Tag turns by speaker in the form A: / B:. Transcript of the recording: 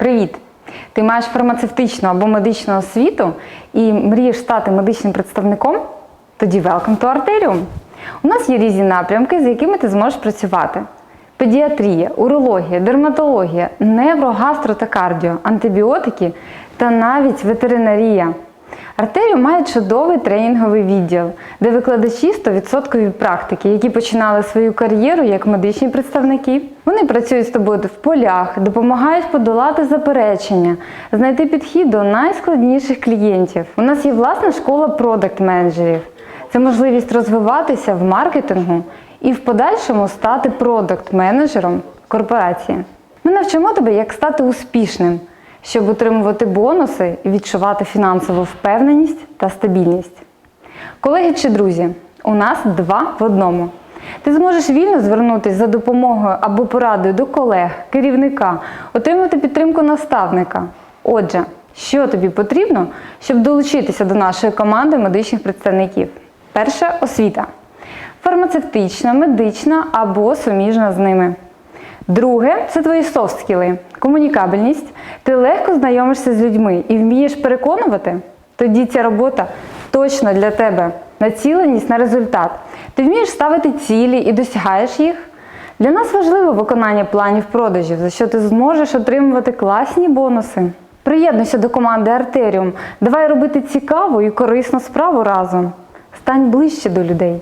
A: Привіт! Ти маєш фармацевтичну або медичну освіту і мрієш стати медичним представником? Тоді welcome to Arterium! У нас є різні напрямки, з якими ти зможеш працювати: педіатрія, урологія, дерматологія, неврогастро та кардіо, антибіотики та навіть ветеринарія. Артеріум має чудовий тренінговий відділ, де викладачі 100% практики, які починали свою кар'єру як медичні представники. Вони працюють з тобою в полях, допомагають подолати заперечення, знайти підхід до найскладніших клієнтів. У нас є власна школа продакт-менеджерів. Це можливість розвиватися в маркетингу і в подальшому стати продакт-менеджером корпорації. Ми навчимо тебе, як стати успішним, щоб отримувати бонуси і відчувати фінансову впевненість та стабільність. Колеги чи друзі, у нас два в одному. Ти зможеш вільно звернутися за допомогою або порадою до колег, керівника, отримати підтримку наставника. Отже, що тобі потрібно, щоб долучитися до нашої команди медичних представників? Перше освіта. Фармацевтична, медична або суміжна з ними. Друге це твої софт-скіли, комунікабельність. Ти легко знайомишся з людьми і вмієш переконувати. Тоді ця робота точно для тебе. Націленість на результат. Ти вмієш ставити цілі і досягаєш їх. Для нас важливо виконання планів продажів, за що ти зможеш отримувати класні бонуси. Приєднуйся до команди Артеріум. Давай робити цікаву і корисну справу разом. Стань ближче до людей.